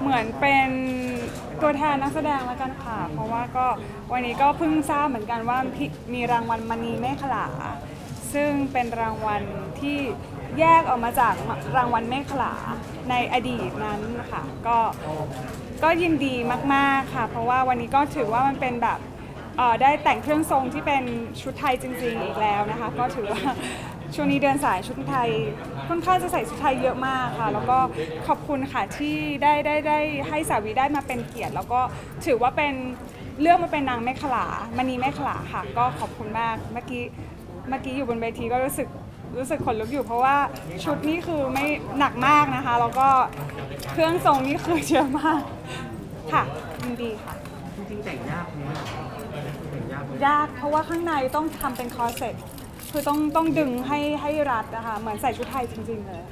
เหมือนเป็นตัวแทนนักแสดงแล้วกันค่ะ เพราะว่าก็วันนี้ก็เพิ่งทราบเหมือนกันว่าพี่มีรางวัลมณีเมฆขลา ซึ่งเป็นรางวัลที่แยกออกมาจากรางวัลเมฆขลาในอดีตนั้นค่ะ ก็ก็ยินดีมาก ๆ ค่ะ เพราะว่าวันนี้ก็ถือว่ามันเป็นแบบได้แต่งเครื่องทรงที่เป็นชุดไทยจริง ๆ อีกแล้วนะคะ ก็ถือว่า ช่วงนี้เดินสายชุดไทยค่อนข้างจะใส่ชุดไทยเยอะมากค่ะ แล้วก็ขอบคุณค่ะที่ได้ได้ได้ให้สาวีได้มาเป็นเกียรติ แล้วก็ถือว่าเป็นเลือกมาเป็นนางแม่ขลามณีแม่ขลาค่ะ ก็ขอบคุณมากเมื่อกี้เมื่อกี้อยู่บนเวทีก็รู้สึกรู้สึกขนลุกอยู่เพราะว่าชุดนี้คือไม่หนักมากนะคะ แล้วก็เครื่องทรงนี่คือเยอะมากค่ะยินดีค่ะจริงๆแต่งยากไหมแต่งยากไหม ยากเพราะว่าข้างในต้องทำเป็นคอร์เซ็ต คือต้องต้องดึงให้ให้รัดนะคะเหมือนใส่ชุดไทยจริง ๆ เลย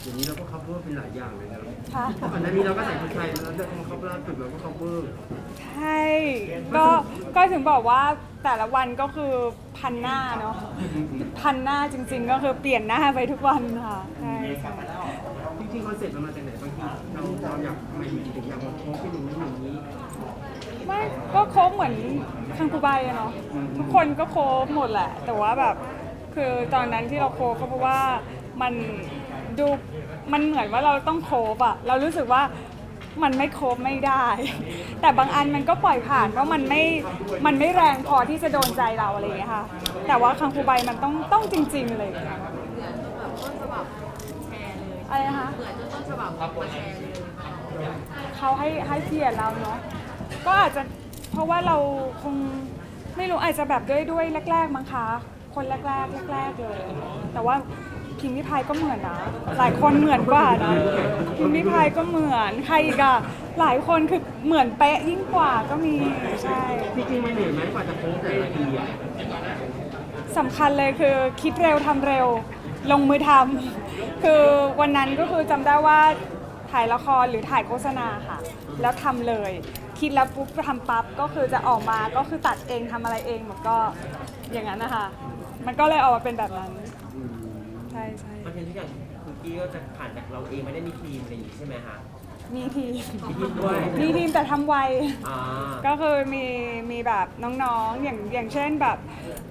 เดี๋ยวนี้เราก็ cover เป็นหลายอย่างเลยนะค่ะ ก่อนหน้านี้เราก็ใส่ชุดไทยแล้วเดี๋ยวเขาล่าสุดเราก็ cover ใช่ก็ก็ถึงบอกว่าแต่ละวันก็คือพันหน้าเนาะพันหน้าจริง ๆ ก็คือเปลี่ยนหน้าไปทุกวันค่ะใช่ใช่จริงๆคอนเซ็ปต์มันมาจากไหนบางทีเราเราอยากทำไมอยู่ดีถึงอยากมาโพสเป็นอย่างนี้อย่างนี้ ไม่ก็โคบเหมือนคังคูใบอะเนาะทุกคนก็โคบหมดแหละ แต่ว่าแบบคือตอนนั้นที่เราโคบก็เพราะว่ามันดูมันเหมือนว่าเราต้องโคบอะเรารู้สึกว่ามันไม่โคบไม่ได้ แต่บางอันมันก็ปล่อยผ่านเพราะมันไม่มันไม่แรงพอที่จะโดนใจเราอะไรอย่างเงี้ยค่ะ แต่ว่าคังคูใบมันต้องต้องจริง ๆ เลยอะไรนะคะเหมือนจนต้นฉบับมาแชร์เลยเขาให้ให้เกียรติเราเนาะ ก็อาจจะเพราะว่าเราคงไม่รู้อาจจะแบบด้วยด้วยแรก ๆมั้งคะคนแรกๆแรกๆเลย แต่ว่าพิมพ์ริพายก็เหมือนนะหลายคนเหมือนกว่านะพิมพ์ริพายก็เหมือนใครอีกอะหลายคนคือเหมือนเป๊ะยิ่งกว่าก็มีใช่จริงๆมันเหนื่อยไหมกว่าจะโพสแต่ละทีอะสำคัญเลยคือคิดเร็วทำเร็ว ลงมือทำคือวันนั้นก็คือจำได้ว่า ถ่ายละครหรือถ่ายโฆษณาค่ะ แล้วทำเลย คิดแล้วปุ๊บทำปั๊บก็คือจะออกมาก็คือตัดเองทำอะไรเองมันก็อย่างนั้นนะคะ มันก็เลยออกมาเป็นแบบนั้น อืมใช่ใช่ คอนเทนต์ทุกอย่างคุณกี้ก็จะผ่านจากเราเองไม่ได้มีทีมอะไรอย่างนี้ใช่ไหมคะ มีทีมมีทีมด้วยมีทีมแต่ทำไว อ่าก็คือมีมีแบบน้องๆ อย่างอย่างเช่นแบบ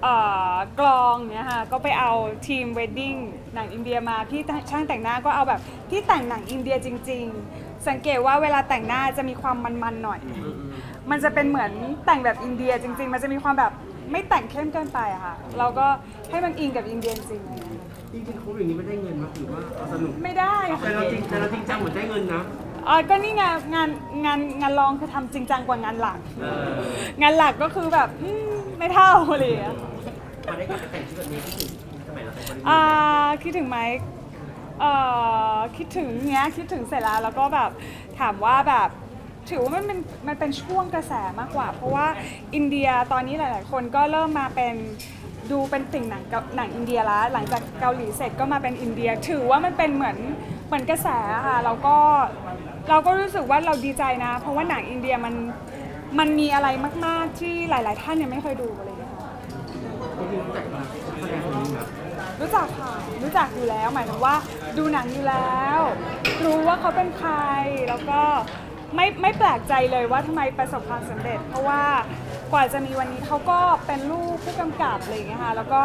เอ่อกลองเนี่ยค่ะก็ไปเอาทีมเวดดิ้งหนังอินเดียมาพี่ช่างแต่งหน้าก็เอาแบบที่แต่งหนังอินเดียจริง ๆ สังเกตว่าเวลาแต่งหน้าจะมีความมันๆหน่อย อืมมันจะเป็นเหมือนแต่งแบบอินเดียจริง ๆ มันจะมีความแบบไม่แต่งเข้มเกินไปอะค่ะ เราก็ให้มันอิงกับอินเดียจริงๆอะไรอย่างเงี้ยจริงๆโพสอย่างนี้ไม่ได้เงินมาถือว่าเอาสนุกไม่ได้แต่เราจริงแต่เราจริงจังเหมือนได้เงินนะ อ๋อก็นี่ไงงานงานงานรองคือทำจริงจังกว่างานหลัก เอองานหลักก็คือแบบอืมไม่เท่าอะไรอย่างเลยพอได้กลับไปแต่งชุดแบบนี้ที่ถึงสมัยเราเป็นคนอ่าคิดถึงไหมเอ่อคิดถึงเนี้ยคิดถึงเสร็จแล้วแล้วก็แบบถามว่าแบบถือว่ามันเป็นมันเป็นช่วงกระแสมากกว่า เพราะว่าอินเดียตอนนี้หลาย ๆ คนก็เริ่มมาเป็นดูเป็นติ่งหนังเกาหนังอินเดียแล้วหลังจากเกาหลีเสร็จก็มาเป็นอินเดีย ถือว่ามันเป็นเหมือนเหมือนกระแสค่ะเราก็ เราก็รู้สึกว่าเราดีใจนะ เพราะว่าหนังอินเดียมันมันมีอะไรมาก ๆ ที่หลาย ๆ ท่านยังไม่เคยดูอะไรอย่างเงี้ยค่ะจริงๆรู้จักมาแสดงคนนี้นะรู้จักค่ะรู้จักอยู่แล้ว หมายถึงว่าดูหนังอยู่แล้ว รู้ว่าเขาเป็นใครแล้วก็ไม่ไม่แปลกใจเลยว่าทำไมประสบความสำเร็จ เพราะว่ากว่าจะมีวันนี้เขาก็เป็นลูกผู้กำกับอะไรอย่างเงี้ยค่ะแล้วก็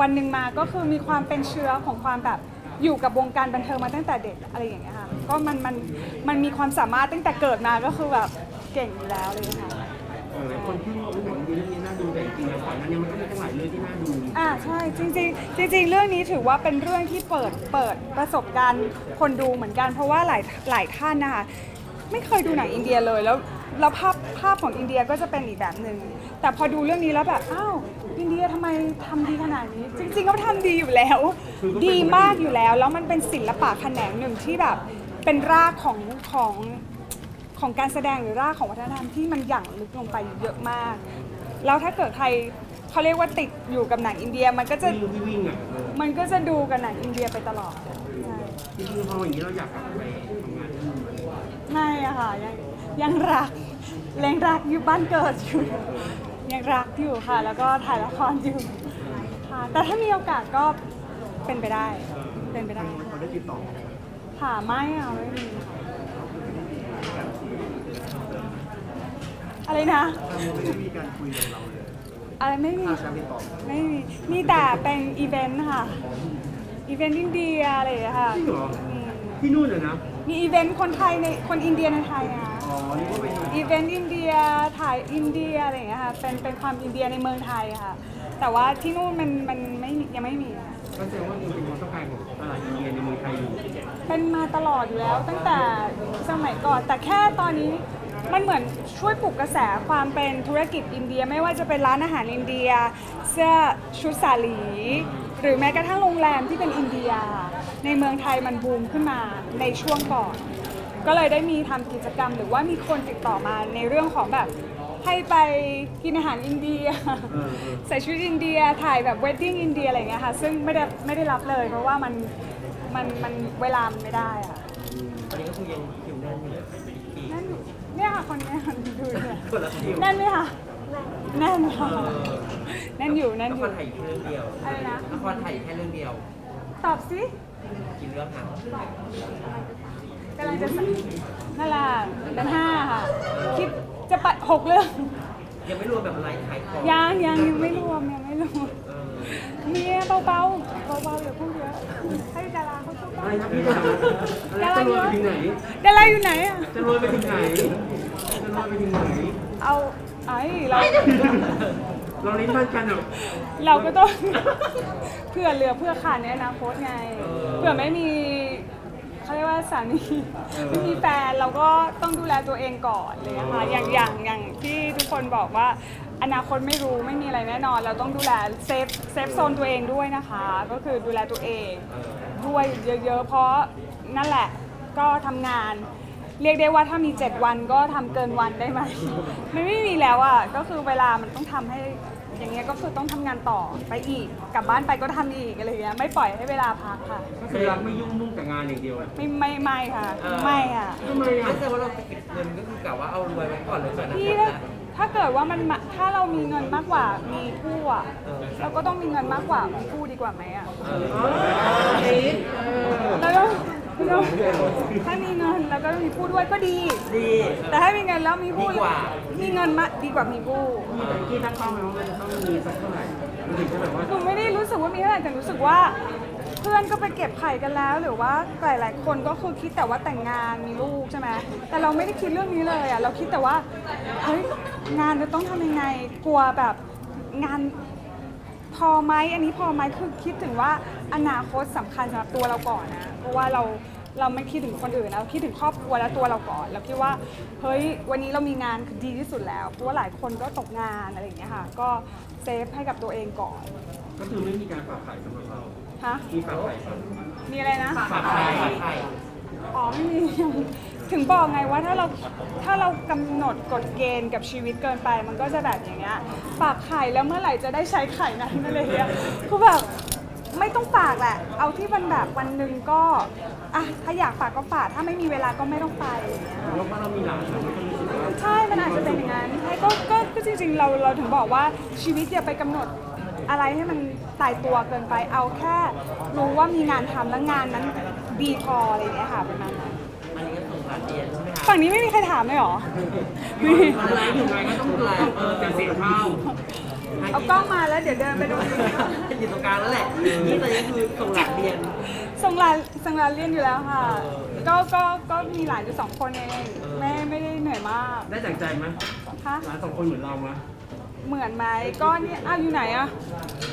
วันหนึ่งมาก็คือมีความเป็นเชื้อของความแบบอยู่กับวงการบันเทิงมาตั้งแต่เด็กอะไรอย่างเงี้ยค่ะ ก็มันมันมันมีความสามารถตั้งแต่เกิดมาก็คือแบบเก่งอยู่แล้วเลยค่ะหลายคนเพิ่งรู้หนังดีเรื่องนี้น่าดูแต่จริงๆแล้วก่อนหน้านี้มันก็มีตั้งหลายเรื่องที่น่าดูอ่าใช่จริงๆ จริง ๆ เรื่องนี้ถือว่าเป็นเรื่องที่เปิดเปิดประสบการณ์คนดูเหมือนกัน เพราะว่าหลายหลายท่านนะคะไม่เคยดูหนังอินเดียเลยแล้วแล้วภาพภาพของอินเดียก็จะเป็นอีกแบบหนึ่งแต่พอดูเรื่องนี้แล้วแบบอ้าวอินเดียทำไมทำดีขนาดนี้ จริงๆเขาทำดีอยู่แล้ว ดีมากอยู่แล้ว แล้วมันเป็นศิลปะแขนงหนึ่งที่แบบ เป็นรากของของของการแสดงหรือรากของวัฒนธรรมที่มันหยั่งลึกลงไปเยอะมาก แล้วถ้าเกิดใครเขาเรียกว่าติดอยู่กับหนังอินเดียมันก็จะวิ่งที่วิ่งอะเออมันก็จะดูกับหนังอินเดียไปตลอดใช่จริงๆพออย่างนี้เราอยากกลับไปทำงานที่นู่นไหมไม่อะค่ะยังยังรักแรงรักอยู่บ้านเกิดอยู่ ยังรักอยู่ค่ะ แล้วก็ถ่ายละครอยู่ค่ะแต่ถ้ามีโอกาสก็เป็นไปได้ เป็นไปได้เขาได้ติดต่อ คค่ะไม่อะไม่มีอะไรนะ ไม่ได้มีการคุยกับเราเลยอะไรไม่มีการติดต่อไม่มี มีแต่เป็นอีเวนต์ค่ะ อีเวนต์อินเดียอะไรอย่างเงี้ยค่ะจริงเหรอมีที่นู่นเหรอนะ มีอีเวนต์คนไทยในคนอินเดียในไทยอะค่ะอ๋อ นี่ก็ไปดูอีเวนต์อินเดียถ่ายอินเดียอะไรอย่างเงี้ยค่ะ เป็นเป็นความอินเดียในเมืองไทยค่ะ แต่ว่าที่นู่นมันมันไม่มียังไม่มีอะก็แสดงว่าจริงๆความต้องการของตลาดอินเดียในเมืองไทยอยู่ เป็นมาตลอดอยู่แล้ว ตั้งแต่สมัยก่อน แต่แค่ตอนนี้มันเหมือนช่วยปลุกกระแสความเป็นธุรกิจอินเดียไม่ว่าจะเป็นร้านอาหารอินเดีย เสื้อชุดสาลีหรือแม้กระทั่งโรงแรมที่เป็นอินเดีย ในเมืองไทยมันบูมขึ้นมาในช่วงก่อน ก็เลยได้มีทำกิจกรรม หรือว่ามีคนติดต่อมาในเรื่องของแบบให้ไปกินอาหารอินเดียเออเออใส่ชุดอินเดียถ่ายแบบเวดดิ้งอินเดียอะไรอย่างเงี้ยค่ะซึ่งไม่ได้ไม่ได้รับเลยเพราะว่ามัน มันมันเวลามันไม่ได้อะตอนนี้ก็คือยังคิวแน่นอยู่อีกนั่นเนี่ยค่ะคนเนี้ยดูเนี่ยคนละคิวแน่นไหมคะแน่นค่ะแน่นอยู่แน่นละอคยู่รไทยอยู่แค่เรื่องเดียวอะไรนะละครไทยแค่เรื่องเดียว ตอบสิกี่เรื่องหางกำลังจะสั่งนั่นแหละเป็นห้าค่ะ คิดจะไปหกเรื่องยังไม่รวมแบบไลฟ์ขายของยังยังยังไม่รวมยังไม่รวมเออมีเบาๆเบาๆอย่าพูดเยอะ ให้ดาราเขาพูดบ้างอะไรนะพี่ถามแล้วจะรวยไปถึงไหน ดาราอยู่ไหนอะ จะรวยไปถึงไหน จะรวยไปถึงไหน เอาไอ้เราเราลิ้นพันกันเหรอ เราก็ต้อง เพื่อเหลือเพื่อขาดในอนาคตไง เผื่อไม่มีเขาเรียกว่าสามีไม่มีแฟนเราก็ต้องดูแลตัวเองก่อนเลยอะค่ะอย่างอย่างอย่างที่ทุกคนบอกว่า อนาคตไม่รู้ไม่มีอะไรแน่นอน เราต้องดูแลเซฟเซฟโซนตัวเองด้วยนะคะ ก็คือดูแลตัวเอง ด้วยเยอะๆ เพราะนั่นแหละก็ทำงาน เรียกได้ว่าถ้ามี 7 วันก็ทำเกินวันได้ไหม มันไม่มีแล้วอะก็คือเวลามันต้องทำให้อย่างเงี้ยก็คือต้องทำงานต่อไปอีกกลับบ้านไปก็ทำอีกอะไรเงี้ยไม่ปล่อยให้เวลาพักค่ะ ก็คือรักไม่ยุ่งมุ่งแต่งานอย่างเดียวไม่ไม่ไม่ค่ะ ไม่อะ ทำไมอะ ไม่ใช่ว่าเราจะเก็บเงินก็คือกะว่าเอารวยไว้ก่อนเลยก่อนนะพี่ถ้า ถ้าเกิดว่ามันมาถ้าเรามีเงินมากกว่ามีผู้อะเราก็ต้องมีเงินมากกว่ามีผู้ดีกว่าไหมอะเออแล้วก็แล้วถ้ามีเงินแล้วก็มีผู้ด้วยก็ดี ดี แต่ถ้ามีเงินแล้วมีผู้ดีกว่า มีเงินมาดีกว่ามีผู้แต่ที่ตั้งเป้าไว้ว่ามันจะต้องมีสักเท่าไหร่มันถึงจะแบบว่าหนูไม่ได้รู้สึกว่ามีเท่าไหร่แต่รู้สึกว่าเพื่อนก็ไปเก็บไข่กันแล้ว หรือว่าหลายๆคนก็คือคิดแต่ว่าแต่งงานมีลูกใช่ไหมแต่เราไม่ได้คิดเรื่องนี้เลยอะเราคิดแต่ว่าเฮ้ยงานจะต้องทำยังไงกลัวแบบงานพอไหมอันนี้พอไหมคือคิดถึงว่าอนาคตสำคัญสำหรับตัวเราก่อนนะเพราะว่าเราเราไม่คิดถึงคนอื่นเราคิดถึงครอบครัวและตัวเราก่อนเราคิดว่าเฮ้ยวันนี้เรามีงานคือดีที่สุดแล้วเพราะว่าหลายคนก็ตกงานอะไรอย่างเงี้ยค่ะก็เซฟให้กับตัวเองก่อน ก็คือไม่มีการฝากไข่สำหรับเรา ฮะ มีฝากไข่ปะมีอะไรนะ ฝากไข่ขายไข่อ๋อไม่มี ถึงบอกไงว่าถ้าเราถ้าเรากำหนดกฎเกณฑ์กับชีวิตเกินไป มันก็จะแบบอย่างเงี้ยฝากไข่แล้วเมื่อไหร่จะได้ใช้ไข่นั้นอะไรอย่างเงี้ยคือแบบไม่ต้องฝากแหละ เอาที่มันแบบวันหนึ่งก็อะถ้าอยากฝากก็ฝากถ้าไม่มีเวลาก็ไม่ต้องไปอย่างเงี้ย เพราะว่าเรามีหลานเราไม่ต้องรู้สึกว่าใช่ มันอาจจะเป็นอย่างนั้นใช่ก็ก็ก็จริงๆ เราเราถึงบอกว่าชีวิตอย่าไปกำหนด อะไรให้มันตายตัวเกินไปเอาแค่รู้ว่ามีงานทำแล้วงานนั้นดีพออะไรอย่างเงี้ยค่ะประมาณนั้นอันนี้ก็ส่งสารเรียนใช่ไหมคะฝั่งนี้ไม่มีใครถามเลยเหรอมีอะไรอยู่ไงก็ต้องไลฟ์เออแต่เสียข้าวเอากล้องมาแล้วเดี๋ยวเดินไปดูอยู่ตรงกลางแล้วแหละนี่ตอนนี้คือส่งหลักเรียน ส่งหลานส่งหลานเรียนอยู่แล้วค่ะ ก็ก็ก็มีหลานอยู่สองคนเองไม่ไม่ได้เหนื่อยมากได้แต่งใจไหมคะหลานสองคนเหมือนเราไหม เหมือนไหมก็เนี่ยอ้าวอยู่ไหนอะ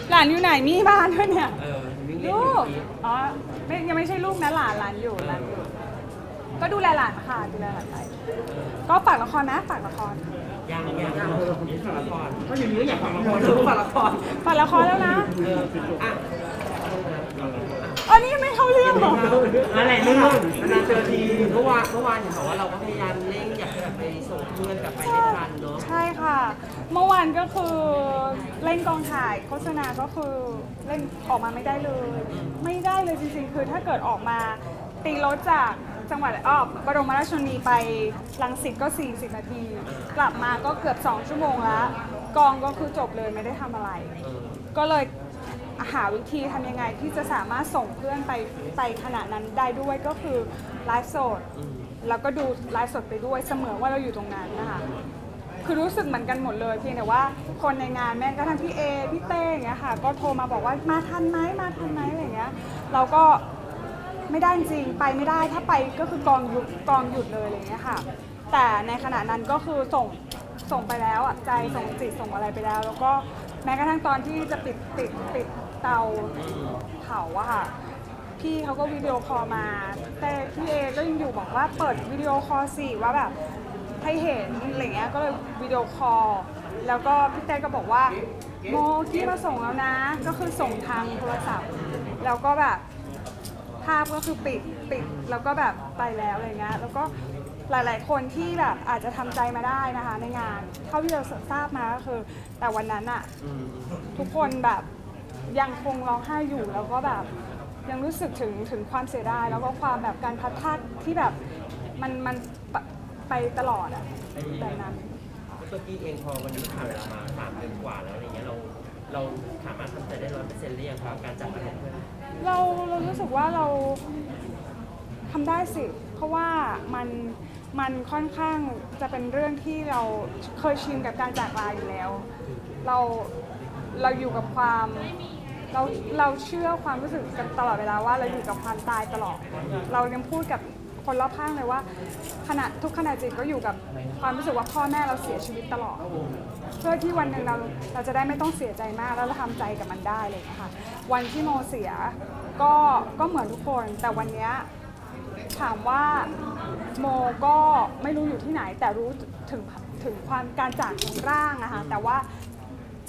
หลานอยู่ไหนมีบ้านด้วยเนี่ยเออวิ่งเล่นลูอยู่กเมื่อกี้อ๋อไม่ยังไม่ใช่ลูกนะหลานหลานอยู่หลานอยู่ก็ดูแลหลานค่ะดูแลหลานไปก็ฝากละครนะฝากละครยังยังยังฝากละครก็อย่างนี้ก็อยากฟังละละคครรดูดูฝากละครฝากละครแล้วนะเอออะอันนี้ยังไม่เข้าเรื่องเหรออะไรเรื่องนานเจอทีเมื่อวานเมื่อวานเห็นบอกว่าเราก็พยายามเร่งอยากจะไป ส่งเพื่อนกลับไปให้ทันเนาะใช่ค่ะ เมื่อวานก็คือเล่นกองถ่ายโฆษณาก็คือเล่นออกมาไม่ได้เลย ไม่ได้เลยจริงๆ คือถ้าเกิดออกมาตีรถจากจังหวัดอ้อบรมราชชนนีไปลังสิตก็ 40 นาที กลับมาก็เกือบ 2 ชั่วโมงแล้ว กองก็คือจบเลยไม่ได้ทำอะไรเออก็เลยหาวิธีทำยังไงที่จะสามารถส่งเพื่อนไปไปขณะนั้นได้ด้วยก็คือไลฟ์สด อืม แล้วก็ดูไลฟ์สดไปด้วยเสมือนว่าเราอยู่ตรงนั้นนะคะคือรู้สึกเหมือนกันหมดเลย เพียงแต่ว่าคนในงานแม้กระทั่งพี่เอพี่เต้อย่างเงี้ยค่ะ ก็โทรมาบอกว่ามาทันไหมมาทันไหมอะไรเงี้ย เราก็ไม่ได้จริงไปไม่ได้ถ้าไปก็คือกองหยุดกองหยุดเลยอะไรเงี้ยค่ะ แต่ในขณะนั้นก็คือส่งส่งไปแล้วอะใจส่งจิตส่งอะไรไปแล้ว แล้วก็แม้กระทั่งตอนที่จะปิดปิดปิดเตาเผาอะค่ะ พี่เขาก็วิดีโอคอลมา แต่พี่เอก็ยังอยู่บอกว่าเปิดวิดีโอคอลสิว่าแบบให้เห็นอะไรเงี้ยก็เลยวิดีโอคอลแล้วก็พี่เต้ก็บอกว่าโมกี้มาส่งแล้วนะ ก็คือส่งทางโทรศัพท์ แล้วก็แบบภาพก็คือปิดปิดแล้วก็แบบไปแล้วอะไรเงี้ยแล้วก็หลาย ๆ คนที่แบบอาจจะทำใจมาได้นะคะ ในงานเท่าที่เราทราบมาก็คือ แต่วันนั้นอะทุกคนแบบยังคงร้องไห้อยู่แล้วก็แบบ ยังรู้สึกถึงถึงความเสียดายแล้วก็ความแบบการพัดพลาดที่แบบมันมันไปไปตลอดอะแบบนั้นแล้วตัวกี้เองพอวันนี้ผ่านเวลามาสามเดือนกว่าแล้วอะไรเงี้ยเราเราสามารถทำใจได้ร้อยเปอร์เซ็นต์หรือยังครับการจัดประเทศเพื่อนเราเรารู้สึกว่าเราทำได้สิ เพราะว่ามันมันค่อนข้างจะเป็นเรื่องที่เราเคยชินกับการจากลาอยู่แล้ว เราเราอยู่กับความ เราเราเชื่อความรู้สึกกันตลอดเวลาว่าเราอยู่กับความตายตลอด เรายังพูดกับคนรอบข้างเลยว่าขณะทุกขณะจิตก็อยู่กับความรู้สึกว่าพ่อแม่เราเสียชีวิตตลอด เพื่อที่วันหนึ่งเราเราจะได้ไม่ต้องเสียใจมากแล้วเราทำใจกับมันได้เลยนะคะวันที่โมเสียก็ก็เหมือนทุกคน แต่วันนี้ถามว่าโมก็ไม่รู้อยู่ที่ไหน แต่รู้ถึงถึงความการจากของร่างอะค่ะแต่ว่า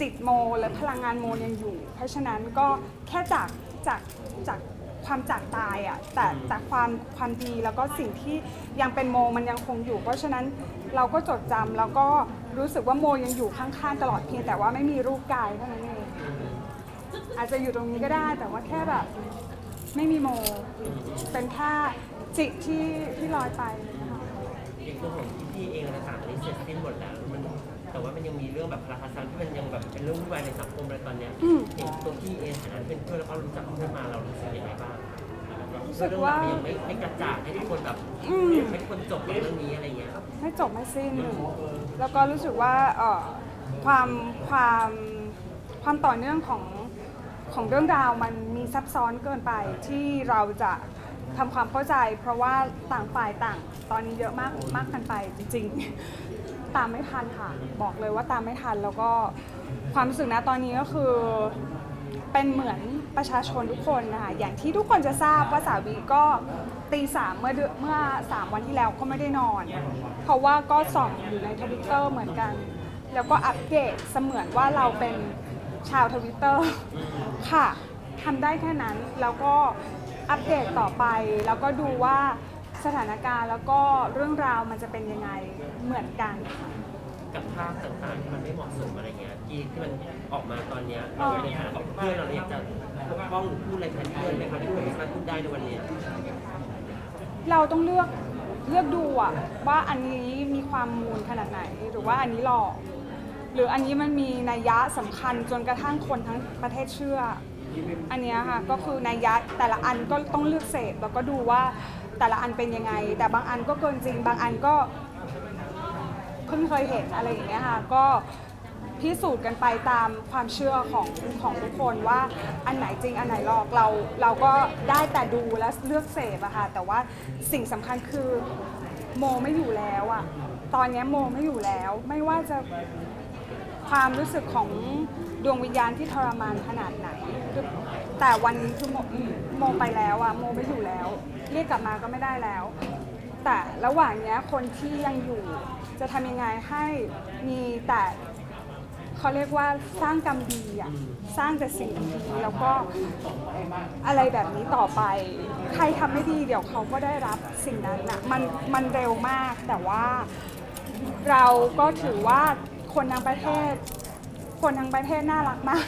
จิตโมและพลังงานโมยังอยู่ เพราะฉะนั้นก็แค่จากจากจากความจากตายอะแต่แต่ความความดีแล้วก็สิ่งที่ยังเป็นโมมันยังคงอยู่ เพราะฉะนั้นเราก็จดจำแล้วก็รู้สึกว่าโมยังอยู่ข้างๆตลอดเพียงแต่ว่าไม่มีรูปกายเท่านั้นเองอาจจะอยู่ตรงนี้ก็ได้แต่ว่าแค่แบบไม่มีโม เป็นแค่จิตที่ที่ลอยไปนะคะ เองตัวของพี่ๆเองอะไรต่างๆอันนี้เสร็จสิ้นหมดแล้วมัน แต่ว่ามันยังมีเรื่องแบบพลาคาซันที่มันยังแบบเป็นเรื่องวุ่นวายในสังคมอะไรตอนเนี้ยอืมเองตัวพี่เองฐานะเป็นเพื่อนแล้วก็รู้จักเพื่อนมาเรารู้สึกยังไงบ้างรู้สึกว่า เรื่องราวมันยังไม่ไม่กระจ่างให้ทุกคนแบบอืมให้ทุกคนจบกับเรื่องนี้อะไรเงี้ยไม่จบไม่สิ้น แล้วก็รู้สึกว่าเอ่อความความความต่อเนื่องของของเรื่องราวมันมีซับซ้อนเกินไปที่เราจะทำความเข้าใจ เพราะว่าต่างฝ่ายต่างตอนนี้เยอะมากมากกันไปจริง ๆ ตามไม่ทันค่ะ บอกเลยว่าตามไม่ทันแล้วก็ความรู้สึกนะตอนนี้ก็คือเป็นเหมือนประชาชนทุกคนนะคะอย่างที่ทุกคนจะทราบว่าสาวีก็ตีสามเมื่อเมื่อสามวันที่แล้วก็ไม่ได้นอน เพราะว่าก็ส่องอยู่ในทวิตเตอร์เหมือนกัน แล้วก็อัปเดตเสมือนว่าเราเป็นชาวทวิตเตอร์ค่ะทำได้แค่นั้นแล้วก็อัปเดตต่อไปแล้วก็ดูว่า สถานการณ์แล้วก็เรื่องราวมันจะเป็นยังไงเหมือนกันค่ะ กับภาพต่างๆที่มันไม่เหมาะสมอะไรเงี้ยที่ที่มันออกมาตอนเนี้ยเราในฐานะของเพื่อนเราอยากจะปกป้องหรือพูดอะไรแทนเพื่อนไหมคะที่คุณสามารถพูดได้ในวันเนี้ยเราต้องเลือกเลือกดูอะว่าอันนี้มีความมูลขนาดไหน หรือว่าอันนี้หลอก หรืออันนี้มันมีนัยยะสำคัญจนกระทั่งคนทั้งประเทศเชื่อ อันเนี้ยค่ะก็คือนัยยะแต่ละอันก็ต้องเลือกเสพแล้วก็ดูว่า แต่ละอันเป็นยังไง แต่บางอันก็เกินจริง บางอันก็เพิ่งเคยเห็นอะไรอย่างเงี้ยค่ะก็พิสูจน์กันไปตามความเชื่อของของทุกคนว่าอันไหนจริงอันไหนหลอกเราเราก็ได้แต่ดูและเลือกเสพอะค่ะแต่ว่าสิ่งสำคัญคือโมไม่อยู่แล้วอะตอนนี้โมไม่อยู่แล้ว ไม่ว่าจะความรู้สึกของดวงวิญญาณที่ทรมานขนาดไหนคือแต่วันนี้คือโม โมไปแล้วอะโมไม่อยู่แล้ว เรียกกลับมาก็ไม่ได้แล้ว แต่ระหว่างเนี้ยคนที่ยังอยู่จะทำยังไงให้มีแต่เขาเรียกว่าสร้างกรรมดีอะสร้างแต่สิ่งดีแล้วก็อะไรแบบนี้ต่อไป ใครทำไม่ดีเดี๋ยวเขาก็ได้รับสิ่งนั้นนะมันมันเร็วมากแต่ว่าเราก็ถือว่าคนทั้งประเทศ คนทั้งประเทศน่ารักมาก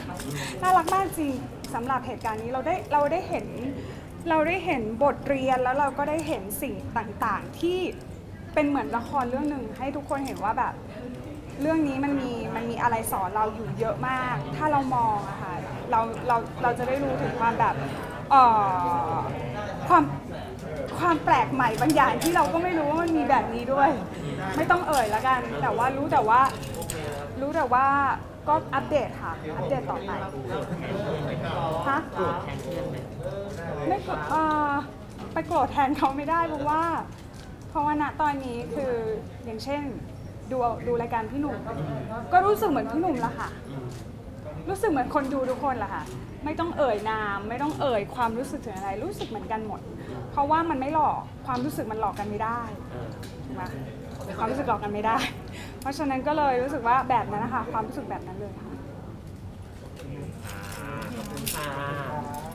น่ารักมากจริง สำหรับเหตุการณ์นี้เราได้เราได้เห็นเราได้เห็นบทเรียนแล้วเราก็ได้เห็นสิ่งต่างๆ ที่เป็นเหมือนละครเรื่องหนึ่งให้ทุกคนเห็นว่าแบบ เรื่องนี้มันมีมันมีอะไรสอนเราอยู่เยอะมาก ถ้าเรามองอะค่ะเราเราเราจะได้รู้ถึงความแบบเอ่อความความแปลกใหม่บางอย่างที่เราก็ไม่รู้ว่ามันมีแบบนี้ด้วย ไม่ต้องเอ่ยละกัน แต่ว่ารู้แต่ว่ารู้แต่ว่า ก็อัปเดตค่ะ อัปเดตต่อไปฮะไม่กรธเอ่อไปโกรธแทนเขาไม่ได้เพราะว่า เพราะว่าณตอนนี้คืออย่างเช่น ดูดูรายการพี่หนุ่มก็รู้สึกเหมือนพี่หนุ่มละค่ะ รู้สึกเหมือนคนดูทุกคนละค่ะ ไม่ต้องเอ่ยนาม ไม่ต้องเอ่ยความรู้สึกถึงอะไร รู้สึกเหมือนกันหมด เพราะว่ามันไม่หลอกความรู้สึกมันหลอกกันไม่ได้ถูกไหมความรู้สึกหลอกกันไม่ได้ เพราะฉะนั้นก็เลยรู้สึกว่าแบบนั้นนะคะความรู้สึกแบบนั้นเลยค่ะ ขอบคุณค่ะ